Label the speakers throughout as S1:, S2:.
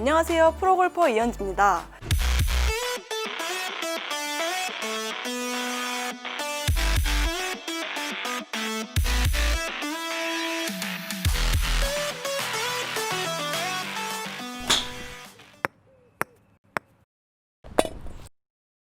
S1: 안녕하세요. 프로골퍼 이현지입니다.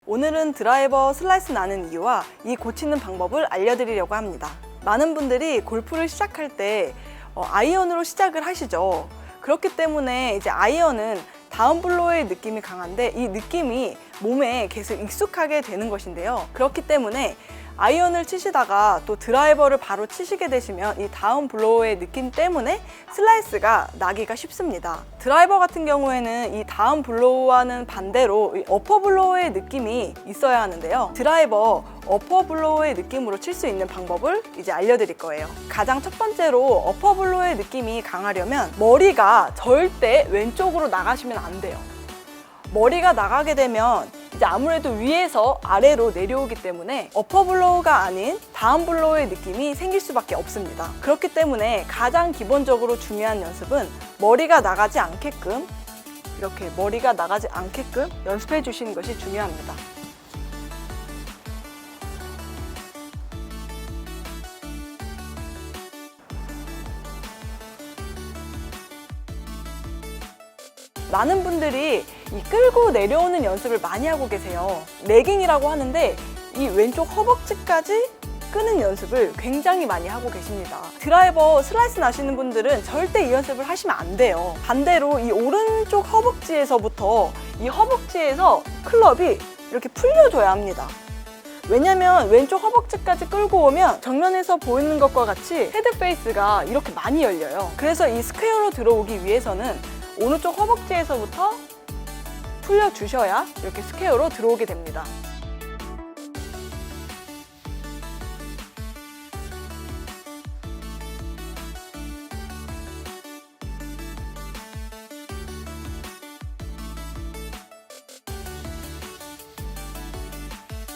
S1: 오늘은 드라이버 슬라이스 나는 이유와 이 고치는 방법을 알려드리려고 합니다. 많은 분들이 골프를 시작할 때 어, 아이언으로 시작을 하시죠. 그렇기 때문에 이제 아이언은 다운 블로의 느낌이 강한데 이 느낌이 몸에 계속 익숙하게 되는 것인데요. 그렇기 때문에 아이언을 치시다가 또 드라이버를 바로 치시게 되시면 이 다운 블로우의 느낌 때문에 슬라이스가 나기가 쉽습니다. 드라이버 같은 경우에는 이 다운 블로우와는 반대로 이 어퍼 블로우의 느낌이 있어야 하는데요. 드라이버 어퍼 블로우의 느낌으로 칠 수 있는 방법을 이제 알려드릴 거예요. 가장 첫 번째로 어퍼 블로우의 느낌이 강하려면 머리가 절대 왼쪽으로 나가시면 안 돼요. 머리가 나가게 되면 이제 아무래도 위에서 아래로 내려오기 때문에 어퍼 블로우가 아닌 다운 블로우의 느낌이 생길 수밖에 없습니다. 그렇기 때문에 가장 기본적으로 중요한 연습은 머리가 나가지 않게끔 이렇게 머리가 나가지 않게끔 연습해 주시는 것이 중요합니다. 많은 분들이 이 끌고 내려오는 연습을 많이 하고 계세요. 레깅이라고 하는데 이 왼쪽 허벅지까지 끄는 연습을 굉장히 많이 하고 계십니다. 드라이버 슬라이스 나시는 분들은 절대 이 연습을 하시면 안 돼요. 반대로 이 오른쪽 허벅지에서부터 이 허벅지에서 클럽이 이렇게 풀려줘야 합니다. 왜냐면 왼쪽 허벅지까지 끌고 오면 정면에서 보이는 것과 같이 헤드 페이스가 이렇게 많이 열려요. 그래서 이 스퀘어로 들어오기 위해서는 오른쪽 허벅지에서부터 풀려주셔야 이렇게 스퀘어로 들어오게 됩니다.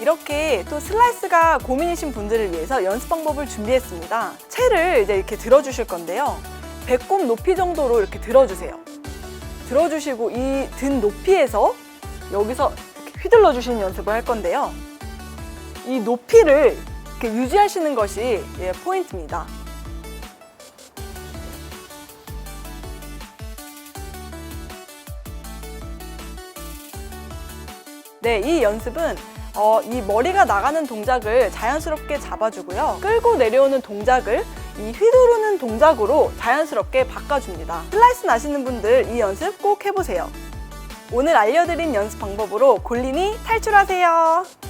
S1: 이렇게 또 슬라이스가 고민이신 분들을 위해서 연습 방법을 준비했습니다. 채를 이제 이렇게 들어주실 건데요. 배꼽 높이 정도로 이렇게 들어주세요. 들어주시고 이등 높이에서 여기서 휘둘러 주시는 연습을 할 건데요. 이 높이를 이렇게 유지하시는 것이 예, 포인트입니다. 네, 이 연습은 어, 이 머리가 나가는 동작을 자연스럽게 잡아주고요. 끌고 내려오는 동작을 이 휘두르는 동작으로 자연스럽게 바꿔줍니다. 슬라이스 나시는 분들 이 연습 꼭 해보세요. 오늘 알려드린 연습 방법으로 골린이 탈출하세요.